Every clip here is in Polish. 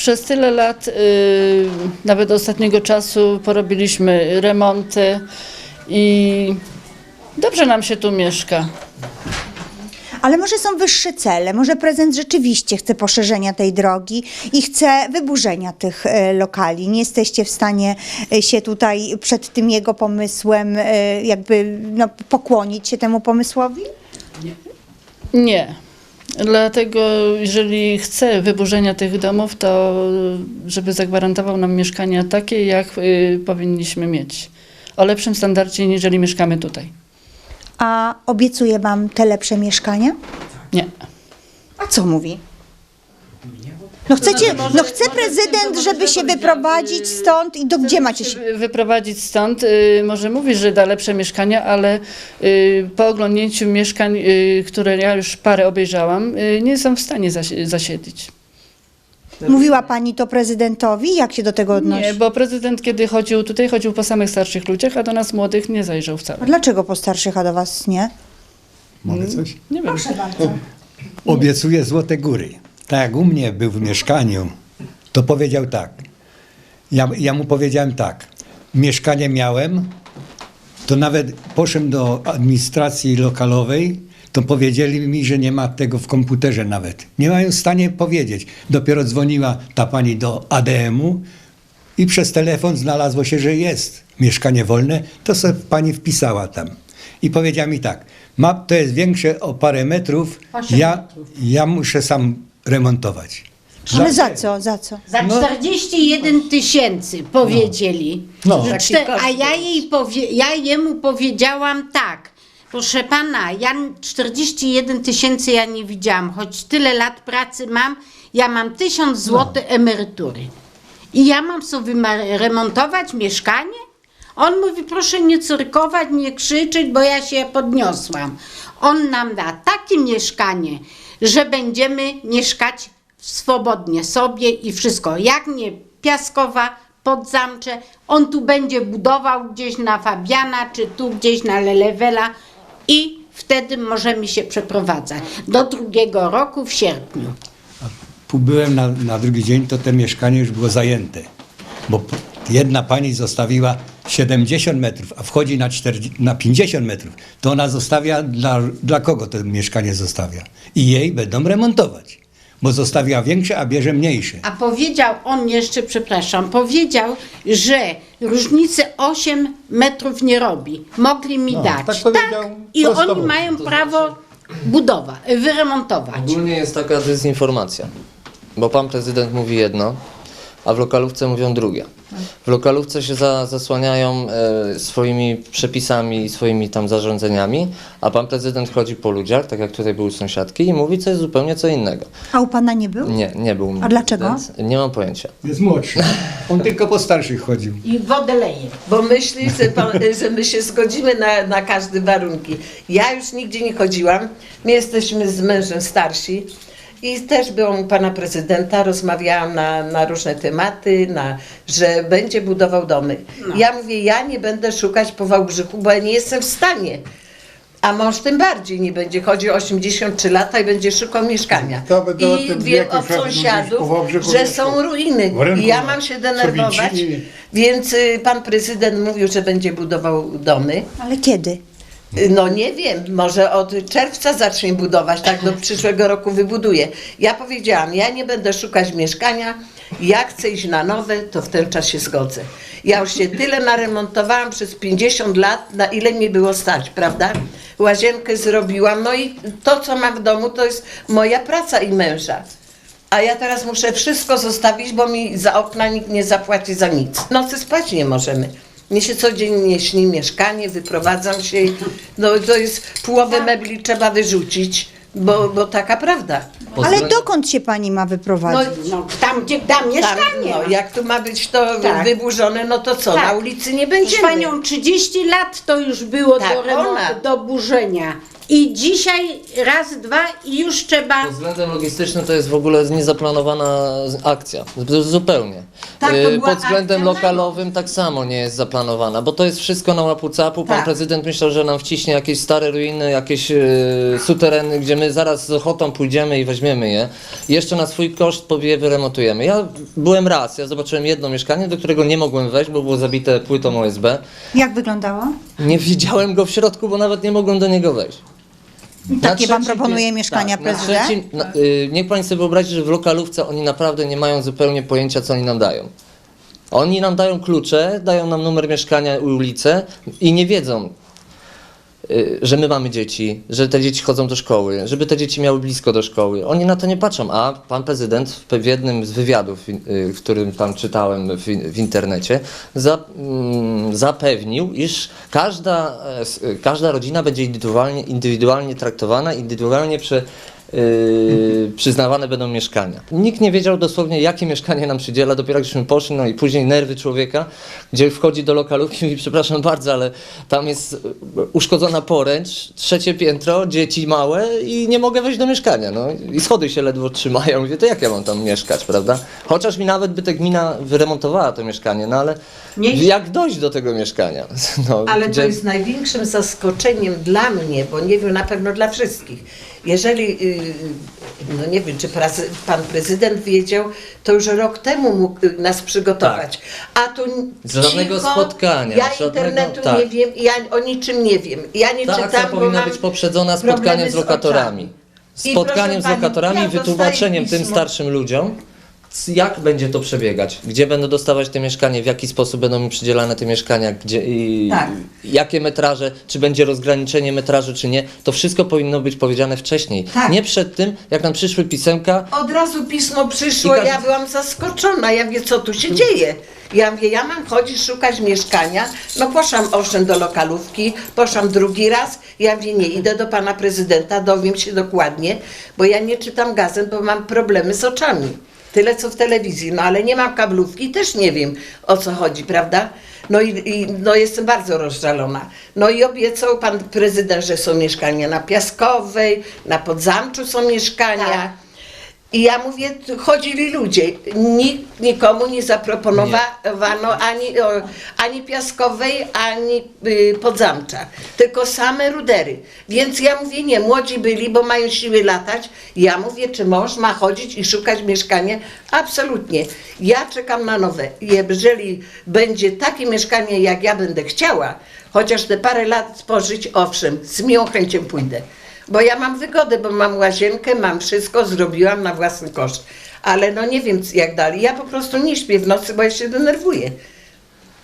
Przez tyle lat, y, nawet ostatniego czasu, porobiliśmy remonty i dobrze nam się tu mieszka. Ale może są wyższe cele, może prezydent rzeczywiście chce poszerzenia tej drogi i chce wyburzenia tych e, lokali. Nie jesteście w stanie e, się tutaj przed tym jego pomysłem e, jakby no, pokłonić się temu pomysłowi? Nie. Dlatego, jeżeli chce wyburzenia tych domów, to żeby zagwarantował nam mieszkania takie, jak y, powinniśmy mieć. O lepszym standardzie, niżeli mieszkamy tutaj. A obiecuje wam te lepsze mieszkania? Nie. A co mówi? No chcecie, no chce prezydent, żeby się wyprowadzić stąd i do gdzie macie się? Wy- Wyprowadzić stąd, y, może mówić, że da lepsze mieszkania, ale y, po oglądnięciu mieszkań, y, które ja już parę obejrzałam, y, nie są w stanie zasi- zasiedlić. Mówiła pani to prezydentowi? Jak się do tego odnosi? Nie, bo prezydent kiedy chodził tutaj, chodził po samych starszych ludziach, a do nas młodych nie zajrzał wcale. A dlaczego po starszych, a do was nie? Mogę coś? Nie wiem. bardzo. Obiecuję złote góry. Tak jak u mnie był w mieszkaniu, to powiedział tak. Ja, ja mu powiedziałem tak. Mieszkanie miałem, to nawet poszedłem do administracji lokalowej, to powiedzieli mi, że nie ma tego w komputerze nawet. Nie mają w stanie powiedzieć. Dopiero dzwoniła ta pani do ADM-u i przez telefon znalazło się, że jest mieszkanie wolne, to sobie pani wpisała tam. I powiedziała mi tak, ma, to jest większe o parę metrów, ja, ja muszę sam remontować. Ale za co, za co? Za No. 41 tysięcy powiedzieli. No. Że czte- a ja, jej powie, ja jemu powiedziałam tak. Proszę pana, ja 41 tysięcy ja nie widziałam, choć tyle lat pracy mam, ja mam 1000 zł emerytury. I ja mam sobie ma- remontować mieszkanie? On mówi, proszę nie cyrkować, nie krzyczeć, bo ja się podniosłam. On nam da takie mieszkanie, że będziemy mieszkać swobodnie sobie i wszystko. Jak nie Piaskowa, Podzamcze, on tu będzie budował gdzieś na Fabiana, czy tu gdzieś na Lelewela i wtedy możemy się przeprowadzać. Do drugiego roku w sierpniu. Byłem na, na drugi dzień, to te mieszkanie już było zajęte. Bo jedna pani zostawiła 70 metrów, a wchodzi na, 40, na 50 metrów. To ona zostawia, dla, dla kogo to mieszkanie zostawia? I jej będą remontować. Bo zostawia większe, a bierze mniejsze. A powiedział on jeszcze, przepraszam, powiedział, że różnicy 8 metrów nie robi. Mogli mi No, dać. tak powiedział I prosto oni mają prawo budować, wyremontować. Ogólnie jest taka dezinformacja, bo pan prezydent mówi jedno, a w lokalówce mówią drugie. W lokalówce się za, zasłaniają e, swoimi przepisami, swoimi tam zarządzeniami, a pan prezydent chodzi po ludziach, tak jak tutaj były sąsiadki, i mówi coś zupełnie co innego. A u pana nie był? Nie, nie był. A dlaczego? prezydent. Nie mam pojęcia. Jest młodszy. On tylko po starszych chodził. I wodę leje. Bo myśli, że, pan, że my się zgodzimy na, na każde warunki. Ja już nigdzie nie chodziłam. My jesteśmy z mężem starsi. I też byłam u pana prezydenta, rozmawiałam na, na różne tematy, na, że będzie budował domy. Ja mówię, ja nie będę szukać po Wałbrzychu, bo ja nie jestem w stanie. A mąż tym bardziej nie będzie. Chodzi o 83 lata i będzie szukał mieszkania. To I wiem od sąsiadów, że mieszkał. są ruiny. I ja mam się denerwować. Więc y, pan prezydent mówił, że będzie budował domy. Ale kiedy? No nie wiem, może od czerwca zacznie budować, tak do przyszłego roku wybuduje. Ja powiedziałam, ja nie będę szukać mieszkania, ja chcę iść na nowe, to w ten czas się zgodzę. Ja już się tyle naremontowałam przez 50 lat, na ile mi było stać, prawda? Łazienkę zrobiłam, no i to, co mam w domu, to jest moja praca i męża. A ja teraz muszę wszystko zostawić, bo mi za okna nikt nie zapłaci za nic. Nocy spać nie możemy. Mnie się codziennie śni mieszkanie, wyprowadzam się. No to jest połowę mebli trzeba wyrzucić, bo, bo taka prawda. Ale dokąd się pani ma wyprowadzić? No, tam, gdzie da Tam, mieszkanie. no, jak tu ma być to Tak. wyburzone, no to co, Tak. na ulicy nie Proszę będziemy. panią, 30 lat to już było Tak, do, remontu, ona. do burzenia. I dzisiaj raz, dwa i już trzeba... Pod względem logistycznym to jest w ogóle niezaplanowana akcja. Zupełnie. Tak, to Y, była Pod względem akcja na lokalowym tak samo nie jest zaplanowana, bo to jest wszystko na łapu capu. Pan Tak. prezydent myślał, że nam wciśnie jakieś stare ruiny, jakieś y, sutereny, gdzie my zaraz z ochotą pójdziemy i weźmiemy je. I jeszcze na swój koszt po- je wyremontujemy. Ja byłem raz, ja zobaczyłem jedno mieszkanie, do którego nie mogłem wejść, bo było zabite płytą OSB. Jak wyglądało? Nie widziałem go w środku, bo nawet nie mogłem do niego wejść. Takie proponuje pię- mieszkania tak, na prezydent? trzecim- na- y, niech pani sobie wyobrazi, że w lokalówce oni naprawdę nie mają zupełnie pojęcia, co oni nam dają. Oni nam dają klucze, dają nam numer mieszkania i ulicę i nie wiedzą, że my mamy dzieci, że te dzieci chodzą do szkoły, żeby te dzieci miały blisko do szkoły. Oni na to nie patrzą, a pan prezydent w jednym z wywiadów, y, w którym tam czytałem w, internecie, mm, zapewnił, iż każda, e, y, każda rodzina będzie indywidualnie, indywidualnie traktowana, indywidualnie prze, Yy, przyznawane będą mieszkania. Nikt nie wiedział dosłownie, jakie mieszkanie nam przydziela, dopiero żeśmy poszli, no i później nerwy człowieka, gdzie wchodzi do lokalówki i mówi, przepraszam bardzo, ale tam jest uszkodzona poręcz, trzecie piętro, dzieci małe i nie mogę wejść do mieszkania, no i schody się ledwo trzymają, mówię, to jak ja mam tam mieszkać, prawda? Chociaż mi nawet by ta gmina wyremontowała to mieszkanie, no ale Nie- jak dojść do tego mieszkania? No, Ale to gdzie- jest największym zaskoczeniem dla mnie, bo nie wiem, na pewno dla wszystkich. Jeżeli, yy, no nie wiem, czy pan prezydent wiedział, to już rok temu mógł y, nas przygotować. A tu n- Żadnego cicho, spotkania, Ja żadnego- internetu tak. nie wiem, ja o niczym nie wiem. Ja nie Ta czytam, akcja powinna być poprzedzona spotkaniem z lokatorami. oczami. I Spotkaniem z proszę pani, lokatorami ja i wytłumaczeniem tym starszym ludziom, jak będzie to przebiegać, gdzie będą dostawać te mieszkanie, w jaki sposób będą mi przydzielane te mieszkania, gdzie i Tak. jakie metraże, czy będzie rozgraniczenie metrażu, czy nie. To wszystko powinno być powiedziane wcześniej. Tak. Nie przed tym, jak nam przyszły pisemka, Od razu pismo przyszło, każdy- ja byłam zaskoczona, ja wiem co tu się dzieje. Ja mówię, ja mam chodzić szukać mieszkania, no poszłam owszem do lokalówki, poszłam drugi raz, ja mówię, nie, idę do pana prezydenta, dowiem się dokładnie, bo ja nie czytam gazet, bo mam problemy z oczami. Tyle co w telewizji, no ale nie mam kablówki też nie wiem o co chodzi, prawda? No i, i no jestem bardzo rozżalona. No i obiecał pan prezydent, że są mieszkania na Piaskowej, na Podzamczu są mieszkania. Tak. I ja mówię, chodzili ludzie, nikt nikomu nie zaproponowano ani, ani Piaskowej, ani y, Podzamcza, tylko same rudery. Więc ja mówię, nie, młodzi byli, bo mają siły latać. Ja mówię, czy mąż ma chodzić i szukać mieszkania? Absolutnie. Ja czekam na nowe. Jeżeli będzie takie mieszkanie, jak ja będę chciała, chociaż te parę lat spożyć, owszem, z miłą chęcią pójdę. Bo ja mam wygodę, bo mam łazienkę, mam wszystko, zrobiłam na własny koszt. Ale no nie wiem jak dalej. Ja po prostu nie śpię w nocy, bo ja się denerwuję.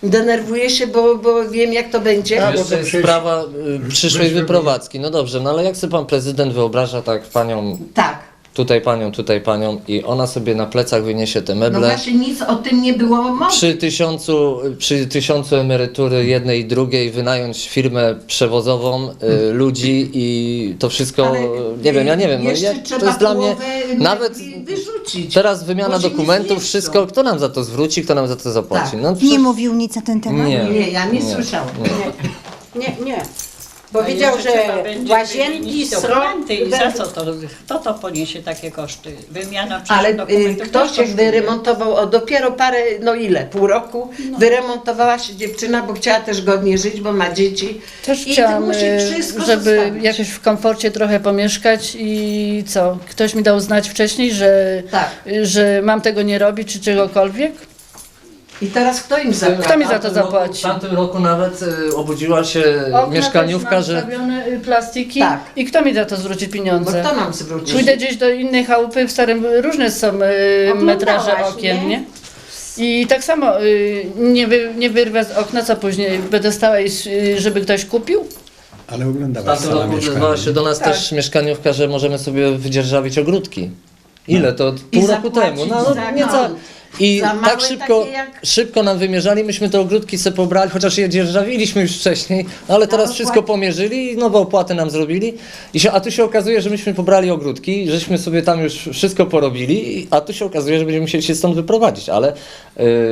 Denerwuję się, bo, bo wiem jak to będzie. jeszcze jest sprawa y, przyszłej wyprowadzki. No dobrze, no ale jak sobie pan prezydent wyobraża tak panią, Tak. Tutaj panią, tutaj panią i ona sobie na plecach wyniesie te No meble. właśnie nic o tym nie było mowy. Przy tysiącu, przy tysiącu emerytury jednej i drugiej wynająć firmę przewozową y, ludzi i to wszystko, Ale, nie wiem, ja nie wiem, no, jeszcze ja, trzeba to jest dla mnie połowę nawet energii wyrzucić. teraz wymiana bo się nie dokumentów, wszystko, kto nam za to zwróci, kto nam za to zapłaci? Tak. No, Nie przecież- mówił nic na ten temat? Nie. Nie, ja nie, Nie. słyszałam. Nie, nie. Powiedział, No jeszcze trzeba że będzie łazienki, wymienić srok... dokumenty i za co to, kto to poniesie takie koszty? Wymiana przecież Ale y, dokumentów ktoś jak kosztuje. wyremontował, o dopiero parę, no ile, pół roku, wyremontowała się dziewczyna, bo chciała też godnie żyć, bo ma dzieci. Też I chciałam, musi e, wszystko żeby zostawić. jakoś w komforcie trochę pomieszkać i co? Ktoś mi dał znać wcześniej, że, Tak. że mam tego nie robić czy czegokolwiek? I teraz kto im zapłaci? Kto mi za to roku- zapłaci? W tamtym roku nawet y, obudziła się Okna mieszkaniówka, też mam że wstawione, y, plastiki Tak. i kto mi za to zwróci Bo pieniądze? kto mam zwrócić? Pójdę gdzieś do innej chałupy w starym, różne są y, Oglądałaś, metraże okien, nie? nie? I tak samo y, nie, wy, nie wyrwę z okna, co później będę stała, i, y, żeby ktoś kupił? Ale w oglądałaś tamtym roku odezwała się do nas Tak. też mieszkaniówka, że możemy sobie wydzierżawić ogródki. Ile to? Pół roku zapłacić temu. No, za nieco. małe. I Za tak małe szybko, takie jak- szybko nam wymierzali, myśmy te ogródki sobie pobrali, chociaż je dzierżawiliśmy już wcześniej, no ale teraz wszystko pomierzyli i nowe opłaty nam zrobili. I się, a tu się okazuje, że myśmy pobrali ogródki, żeśmy sobie tam już wszystko porobili, i- a tu się okazuje, że będziemy musieli się stąd wyprowadzić, ale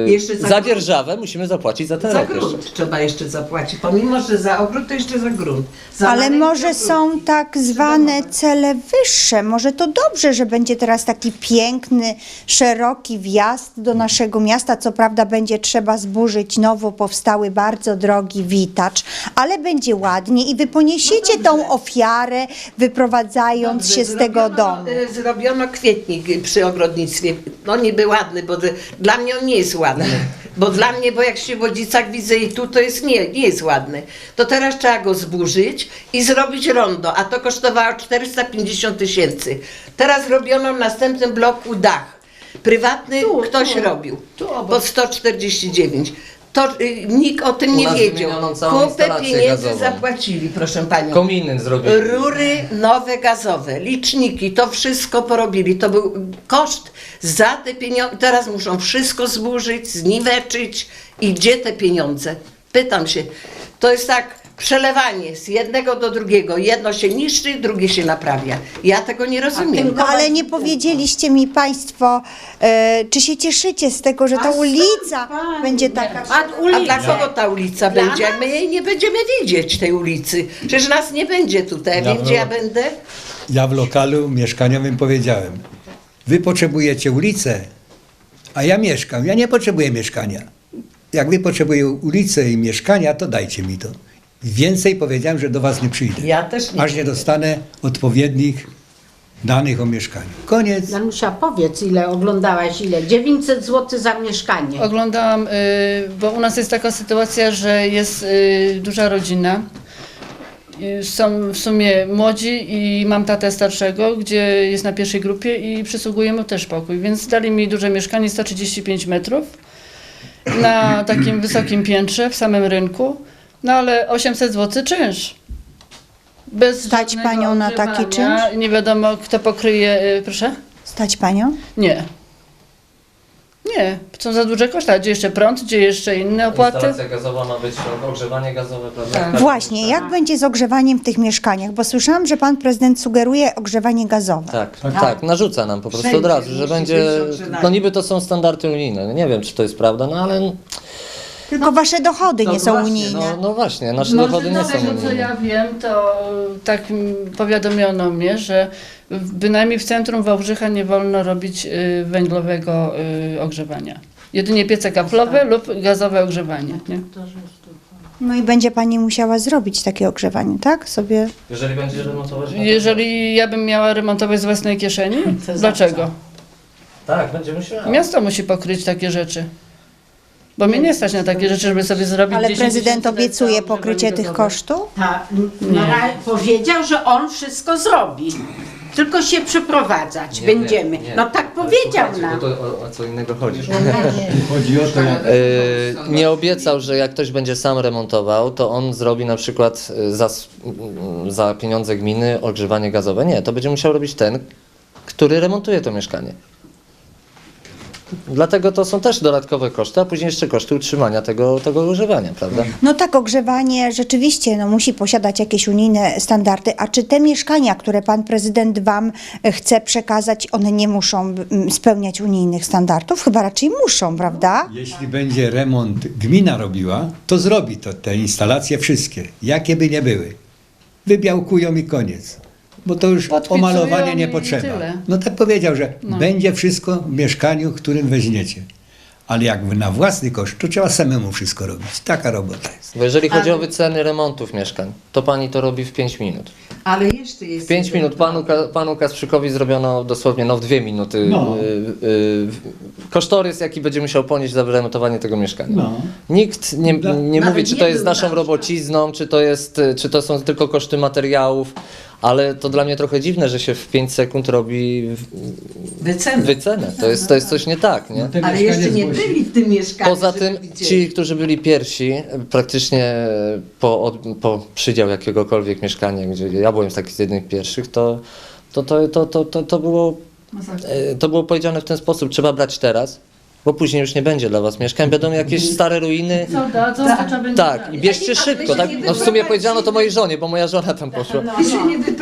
Jeszcze za za grunt. dzierżawę musimy zapłacić za ten Za rok jeszcze. grunt trzeba jeszcze zapłacić. Pomimo, że za ogród, to jeszcze za grunt. Za Ale maleńki może są tak zwane cele wyższe. Może to dobrze, że będzie teraz taki piękny, szeroki wjazd do naszego miasta. Co prawda będzie trzeba zburzyć nowo powstały bardzo drogi witacz, ale będzie ładnie i wy poniesiecie tą ofiarę, wyprowadzając Dobrze, się z tego zrobiono, domu. y, Zrobiono kwietnik przy ogrodnictwie. No niby ładny, bo d- dla mnie on nie jest ładny. Bo dla mnie, bo jak się w Wodzicach widzę i tu, to jest nie, nie jest ładny. To teraz trzeba go zburzyć i zrobić rondo, a to kosztowało 450 tysięcy. Teraz robiono w następnym bloku dach. Prywatny ktoś robił. po 149. To y, nikt o tym nie nas wiedział. wymieniono całą Kupę instalację pieniędzy gazową. zapłacili, proszę panią. Kominy zrobili. Rury nowe gazowe, liczniki, to wszystko porobili. To był koszt za te pieniądze. Teraz muszą wszystko zburzyć, zniweczyć. I gdzie te pieniądze? Pytam się. To jest tak przelewanie z jednego do drugiego. Jedno się niszczy, drugie się naprawia. Ja tego nie rozumiem. No, ale nie powiedzieliście mi Państwo, e, czy się cieszycie z tego, że ta ulica będzie taka. A A ulica. dla kogo ta ulica Dla będzie? Jak my jej nie będziemy widzieć, tej ulicy. Przecież nas nie będzie tutaj. Ja Wiem, gdzie ja będę? Ja w lokalu mieszkaniowym powiedziałem, wy potrzebujecie ulicę, a ja mieszkam. Ja nie potrzebuję mieszkania. Jak wy potrzebujecie ulicę i mieszkania, to dajcie mi to. Więcej powiedziałem, że do was nie przyjdę. Ja też nie Aż nie dostanę odpowiednich danych o mieszkaniu. Koniec. Janusia, powiedz, ile oglądałaś, ile? 900 zł za mieszkanie. Oglądałam, y, bo u nas jest taka sytuacja, że jest y, duża rodzina. Y, Są w sumie młodzi i mam tatę starszego, gdzie jest na pierwszej grupie i przysługuje mu też pokój. Więc dali mi duże mieszkanie, 135 metrów, na takim wysokim piętrze w samym rynku. No ale 800 zł czynsz. Bez Stać żadnego panią na taki ogrzewania. Nie wiadomo, kto pokryje, y, proszę? Stać Panią? Nie. Nie, są za duże koszty. A gdzie jeszcze prąd, gdzie jeszcze inne opłaty? Instalacja gazowa ma być ogrzewanie gazowe, prawda? Tak. Właśnie, jak będzie z ogrzewaniem w tych mieszkaniach? Bo słyszałam, że pan prezydent sugeruje ogrzewanie gazowe. Tak, tak, narzuca nam po prostu Wszędzie od razu, że musi będzie. być ogrzewanie. No niby to są standardy unijne. Nie wiem, czy to jest prawda, no ale. Tylko wasze dochody no nie są właśnie, unijne. No, no właśnie, nasze Może dochody nie z są tego, co unijne. ja wiem, to tak mm, powiadomiono mnie, że w- bynajmniej w centrum Wałbrzycha nie wolno robić y, węglowego y, ogrzewania. Jedynie piece kaflowe lub gazowe ogrzewanie. Nie? No i będzie pani musiała zrobić takie ogrzewanie, tak? Sobie. Jeżeli będzie remontować. no to- Jeżeli ja bym miała remontować z własnej kieszeni, dlaczego? Tak, będzie musiała. Miasto musi pokryć takie rzeczy. Bo mnie nie stać na takie rzeczy, żeby sobie zrobić Ale 10 prezydent tysięcy obiecuje pokrycie tych kosztów? Ta, na ra- powiedział, że on wszystko zrobi. Tylko się przeprowadzać Nie, będziemy. nie, nie. No tak powiedział słuchajcie, nam. bo to o, o co innego chodzi. Chodzi o to, jak Yy, nie obiecał, że jak ktoś będzie sam remontował, to on zrobi na przykład y, za, s- za pieniądze gminy ogrzewanie gazowe. Nie, to będzie musiał robić ten, który remontuje to mieszkanie. Dlatego to są też dodatkowe koszty, a później jeszcze koszty utrzymania tego, tego ogrzewania, prawda? No tak, ogrzewanie rzeczywiście no, musi posiadać jakieś unijne standardy. A czy te mieszkania, które pan prezydent wam e, chce przekazać, one nie muszą mm, spełniać unijnych standardów? Chyba raczej muszą, prawda? Jeśli będzie remont gmina robiła, to zrobi to te instalacje wszystkie, jakie by nie były. Wybiałkują i koniec. Bo to już omalowanie nie potrzeba. No tak powiedział, że No. będzie wszystko w mieszkaniu, w którym weźmiecie. Ale jak na własny koszt, to trzeba samemu wszystko robić. Taka robota jest. Bo jeżeli chodzi o wyceny remontów mieszkań, to pani to robi w 5 minut. Ale jeszcze jest... W 5 jeden minut panu, panu Kasprzykowi zrobiono dosłownie no, w 2 minuty No. y, y, kosztorys, jaki będzie musiał ponieść za wyremontowanie tego mieszkania. No. Nikt nie, Dla- nie mówi, czy to jest naszą tam. robocizną, czy to, jest, y, czy to są tylko koszty materiałów, ale to dla mnie trochę dziwne, że się w 5 sekund robi w- Wycenę. wycenę. To jest, to jest coś nie tak, nie? Te Ale mieszkanie jeszcze nie zgłosi- byli w tym mieszkaniu. Poza żeby tym widzieli. ci, którzy byli pierwsi, praktycznie po, od, po przydział jakiegokolwiek mieszkania, gdzie ja byłem taki z jednych pierwszych, to, to, to, to, to, to, to, było, e, to było powiedziane w ten sposób, trzeba brać teraz, bo później już nie będzie dla was mieszkań, będą jakieś stare ruiny. Co to trzeba będzie Tak, i bierzcie szybko. Tak? No w sumie powiedziano to mojej żonie, bo moja żona tam poszła.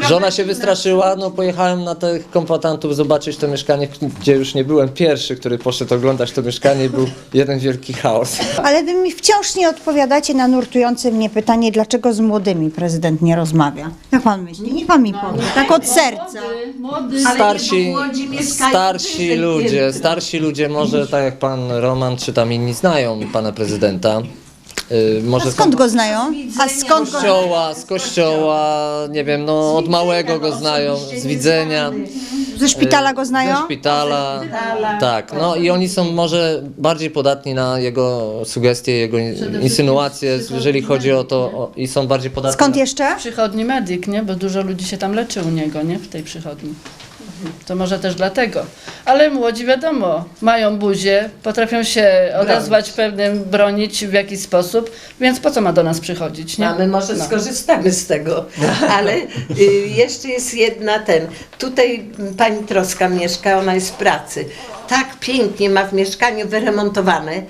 Żona się wystraszyła, no pojechałem na tych kombatantów zobaczyć to mieszkanie, gdzie już nie byłem pierwszy, który poszedł oglądać to mieszkanie i był jeden wielki chaos. Ale wy mi wciąż nie odpowiadacie na nurtujące mnie pytanie, dlaczego z młodymi prezydent nie rozmawia. Jak pan myśli? Niech pan mi powie, tak od serca. Młody, młody. Starsi, starsi ludzie, starsi ludzie, może tak jak pan Roman czy tam inni znają pana prezydenta. Yy, może A skąd go znają? A Z skąd go... kościoła, z kościoła, nie wiem, no od małego go znają, z widzenia. Ze szpitala go znają? Ze szpitala. Tak, no i oni są może bardziej podatni na jego sugestie, jego insynuacje, jeżeli chodzi o to, o, i są bardziej podatni Skąd na... jeszcze? Przychodni medyk, nie? Bo dużo ludzi się tam leczy u niego, nie? W tej przychodni. To może też dlatego. Ale młodzi wiadomo, mają buzię, potrafią się odezwać pewnym, bronić w jakiś sposób, więc po co ma do nas przychodzić, nie? A my może No. skorzystamy z tego. Ale y, jeszcze jest jedna ten. Tutaj pani Troska mieszka, ona jest w pracy. Tak pięknie ma w mieszkaniu wyremontowane.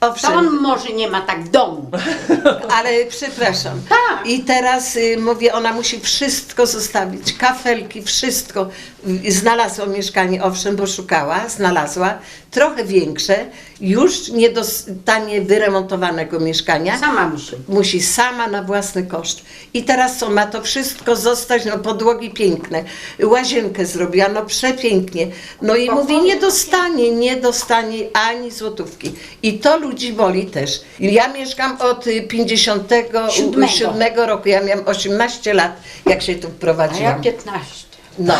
To Owszem, on może nie ma tak w domu. ale przepraszam. I teraz y, mówię, ona musi wszystko zostawić, kafelki, wszystko. Y, Znalazła mieszkanie, owszem, bo szukała, znalazła, trochę większe, już nie dostanie wyremontowanego mieszkania. Sama musi. Musi sama na własny koszt. I teraz co, ma to wszystko zostać, no podłogi piękne, łazienkę zrobiła, no przepięknie. No i mówi, nie dostanie, nie dostanie ani złotówki. I to ludzi boli też. Ja mieszkam od y, 57 Siódmego. roku, ja miałam 18 lat, jak się tu A ja wprowadziłam. 15. No,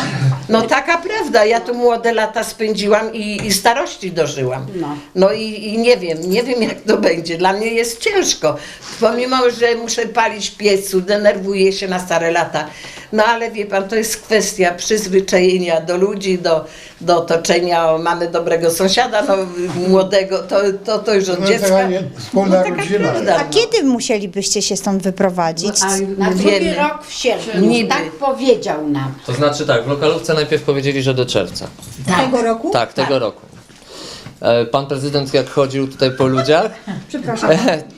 no taka prawda, ja tu młode lata spędziłam i, i starości dożyłam. No. No i, i nie wiem, nie wiem jak to będzie. Dla mnie jest ciężko. Pomimo, że muszę palić w piecu, denerwuję się na stare lata. No ale wie pan, to jest kwestia przyzwyczajenia do ludzi, do, do otoczenia. O, mamy dobrego sąsiada, no, młodego, to, to, to już od No, dziecka. taka nie- wspólna taka rodzina. prawda, A no. kiedy musielibyście się stąd wyprowadzić? Na drugi Wiemy. rok w sierpniu. Niby. Tak powiedział nam. To znaczy tak, w lokalówce najpierw powiedzieli, że do czerwca. Tego roku? Tak, tego roku. E, Pan prezydent jak chodził tutaj po ludziach, Przepraszam.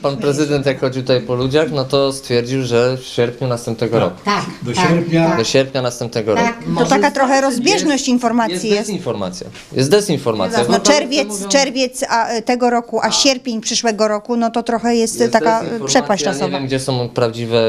pan prezydent jak chodził tutaj po ludziach, no to stwierdził, że w sierpniu następnego roku. Tak. Do tak, sierpnia. Do sierpnia następnego roku. Tak. To taka trochę rozbieżność informacji Jest jest. dezinformacja. Jest dezinformacja. No czerwiec, czerwiec a, e, tego roku, a sierpień przyszłego roku, no to trochę jest, Jest taka e, dezinformacja, przepaść Nie czasowa. wiem, gdzie są prawdziwe,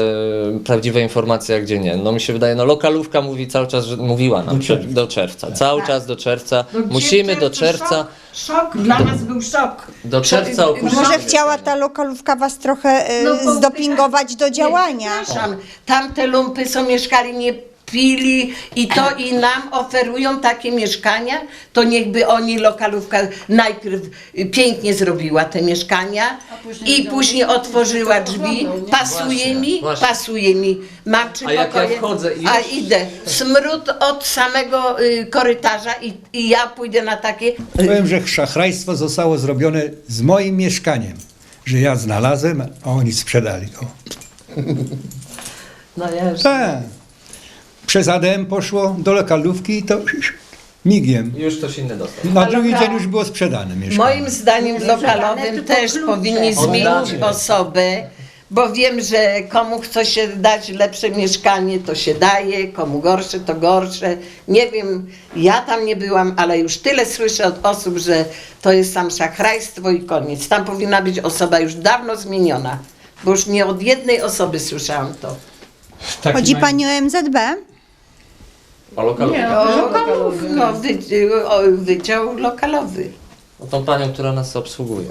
prawdziwe informacje, a gdzie nie. No mi się wydaje, no lokalówka mówi cały czas, że mówiła nam, do czerwca. Cały czas do czerwca. Musimy do czerwca, Szok, dla nas był szok. do czerwca opuścić Może chciała ta lokalówka was trochę e, No bo- zdopingować do działania. Przepraszam, tamte lumpy, co mieszkali, nie pili i to i nam oferują takie mieszkania, to niechby oni, lokalówka najpierw pięknie zrobiła te mieszkania później i później otworzyła drzwi, pasuje Właśnie, mi, właśnie. pasuje mi, mam trzy A jak ja pokoje, wchodzę i a już- idę, smród od samego y, korytarza i, i ja pójdę na takie, Powiem, że szachrajstwo zostało zrobione z moim mieszkaniem. Że ja znalazłem, a oni sprzedali. O. no ja już... Tak. Przez ADM poszło do lokalówki i to migiem. Już ktoś inny dostał. Na drugi dzień już było sprzedane mieszkanie. Moim zdaniem w lokalowym też powinni zmienić Oddamy. osobę, bo wiem, że komu chce się dać lepsze mieszkanie, to się daje, komu gorsze, to gorsze. Nie wiem, ja tam nie byłam, ale już tyle słyszę od osób, że to jest tam szachrajstwo i koniec. Tam powinna być osoba już dawno zmieniona, bo już nie od jednej osoby słyszałam to. Taki Chodzi mają- pani o MZB? O lokalówkę. Nie, O, o, lokalowy. no, wy, o, wydział lokalowy. O tą panią, która nas obsługuje.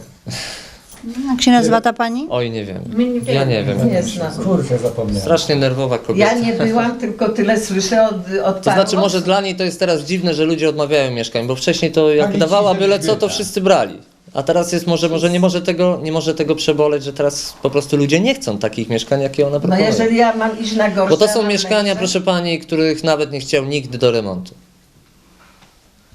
Jak się nazywa ta pani? Oj, nie wiem. Ja nie wiem. Nie znam. Kurczę, zapomniałem. Strasznie nerwowa kobieta. Ja nie byłam, tylko tyle słyszę od, od To znaczy może dla niej to jest teraz dziwne, że ludzie odmawiają mieszkań, bo wcześniej to jak Pani dawała ci byle co, to wszyscy brali. A teraz jest może, może nie może tego, nie może tego przeboleć, że teraz po prostu ludzie nie chcą takich mieszkań, jakie ona No proponuje. jeżeli ja mam iść na gorsze... Bo to są mieszkania, proszę pani, których nawet nie chciał nikt do remontu.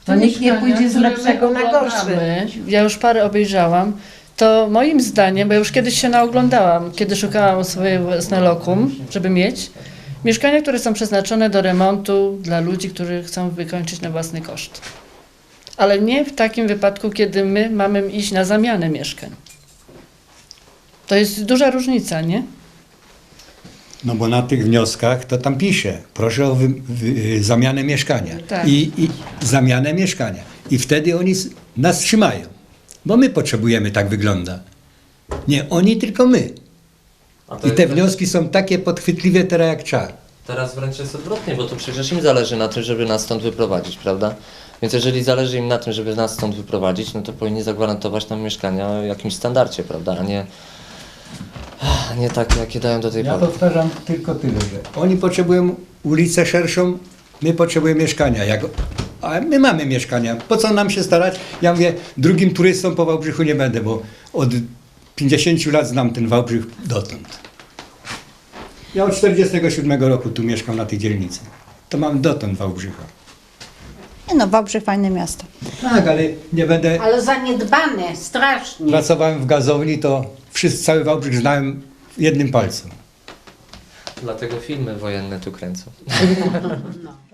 To nikt nie pójdzie z które lepszego na gorszy. oglądamy, Ja już parę obejrzałam. To moim zdaniem, bo ja już kiedyś się naoglądałam, kiedy szukałam swoje własne lokum, żeby mieć, mieszkania, które są przeznaczone do remontu dla ludzi, którzy chcą wykończyć na własny koszt. Ale nie w takim wypadku, kiedy my mamy iść na zamianę mieszkań. To jest duża różnica, nie? No bo na tych wnioskach to tam pisze, proszę o wy, wy, zamianę mieszkania. Tak. I, I zamianę mieszkania. I wtedy oni nas trzymają. Bo my potrzebujemy, tak wygląda. Nie oni, tylko my. I te wnioski są takie podchwytliwe teraz jak czar. Teraz wręcz jest odwrotnie, bo to przecież im zależy na tym, żeby nas stąd wyprowadzić, prawda? Więc jeżeli zależy im na tym, żeby nas stąd wyprowadzić, no to powinni zagwarantować nam mieszkania o jakimś standardzie, prawda? A nie, a nie takie, jakie dają do tej Ja pory. powtarzam tylko tyle, że oni potrzebują ulicę szerszą, my potrzebujemy mieszkania. Jak, a my mamy mieszkania. Po co nam się starać? Ja mówię, drugim turystą po Wałbrzychu nie będę, bo od 50 lat znam ten Wałbrzych dotąd. Ja od 47 roku tu mieszkam na tej dzielnicy. To mam dotąd Wałbrzycha. Nie No, Wałbrzych fajne miasto. Tak, ale nie będę... Ale zaniedbane, strasznie. Pracowałem w gazowni, to wszyscy, cały Wałbrzych znałem w jednym palcu. Dlatego filmy wojenne tu kręcą. No.